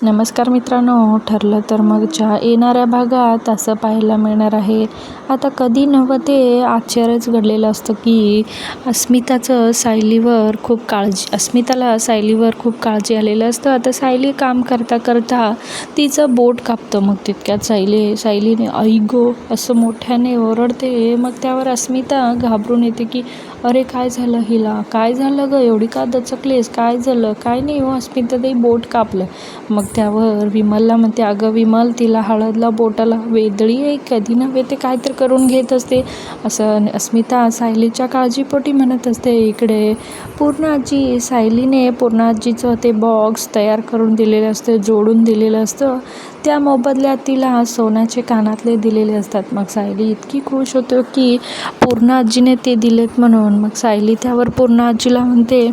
नमस्कार मित्रांनो ठरलं तर मग ज्या येणाऱ्या भागात असं पाहायला मिळणार आहे. आता कधी नव्हं ते आश्चर्यच घडलेलं असतं की अस्मिताचं सायलीवर खूप काळजी अस्मिताला सायलीवर खूप काळजी आलेलं असतं. आता सायली काम करता करता तिचं बोट कापतं मग तितक्यात. सायली सायलीने आई गो असं मोठ्याने ओरडते. मग त्यावर अस्मिता घाबरून येते की अरे काय झालं हिला? काय झालं गं? एवढी का दचकलीस? काय झालं? काय नाही हो अस्मिता ते बोट कापलं. मग त्यावर विमलला म्हणते अगं विमल तिला हळदला बोटाला वेदळी आहे कधी नव्हे ते काय तर करून घेत असते. असं अस्मिता सायलीच्या काळजीपोटी म्हणत असते इकडे पूर्ण आजी सायलीने पूर्ण आजीचं ते बॉक्स तयार करून दिलेलं असतं जोडून दिलेलं असतं. त्या मोबदल्यात तिला सोन्याचे कानातले दिलेले असतात. मग सायली इतकी खुश होतो की पूर्ण आजीने ते दिलेत म्हणून. मग सायली त्यावर पूर्ण आजीला म्हणते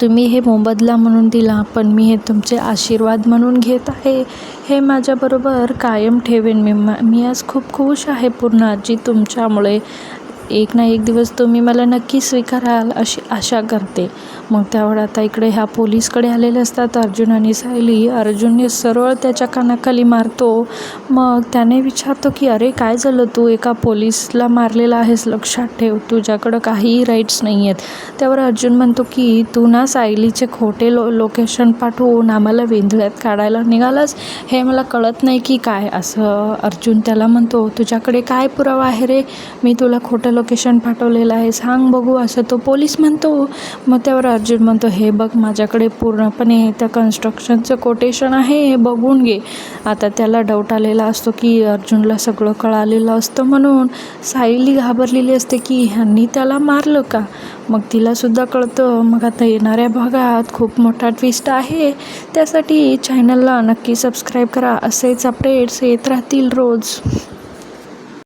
तुम्ही हे मोबदला म्हणून दिला पण मी हे तुमचे आशीर्वाद म्हणून घेत आहे. हे माझ्याबरोबर कायम ठेवेन मी. मी आज खूप खुश आहे पूर्ण आजी तुमच्यामुळे. एक ना एक दिवस तुम्ही मला नक्की स्वीकाराल अशी आशा करते. मग त्यावर आता इकडे ह्या पोलीसकडे आलेले असतात. अर्जुन आणि सायली. अर्जुनने सरळ त्याच्या कानाखाली मारतो. मग त्याने विचारतो की अरे काय झालं तू? एका पोलीसला मारलेला आहेस लक्षात ठेव. तुझ्याकडं काहीही राईट्स नाही आहेत त्यावर अर्जुन म्हणतो की तू ना सायलीचे खोटे लो लोकेशन पाठवून आम्हाला वेंधळ्यात काढायला निघालास? हे मला कळत नाही की काय? असं अर्जुन त्याला म्हणतो तुझ्याकडे काय पुरावा आहे रे? मी तुला खोटं लोकेशन पाठवलेलं आहे. सांग बघू असं तो पोलीस म्हणतो. मग त्यावर अर्जुन म्हणतो हे बघ माझ्याकडे पूर्णपणे त्या कन्स्ट्रक्शनचं कोटेशन आहे हे बघून घे. आता त्याला डाऊट आलेला असतो की अर्जुनला सगळं कळालेलं असतं म्हणून सायली घाबरलेली असते की ह्यांनी त्याला मारलं का? मग तिलासुद्धा कळतं. मग आता येणाऱ्या भागात खूप मोठा ट्विस्ट आहे. त्यासाठी चॅनलला नक्की सबस्क्राईब करा. असेच अपडेट्स येत राहतील रोज.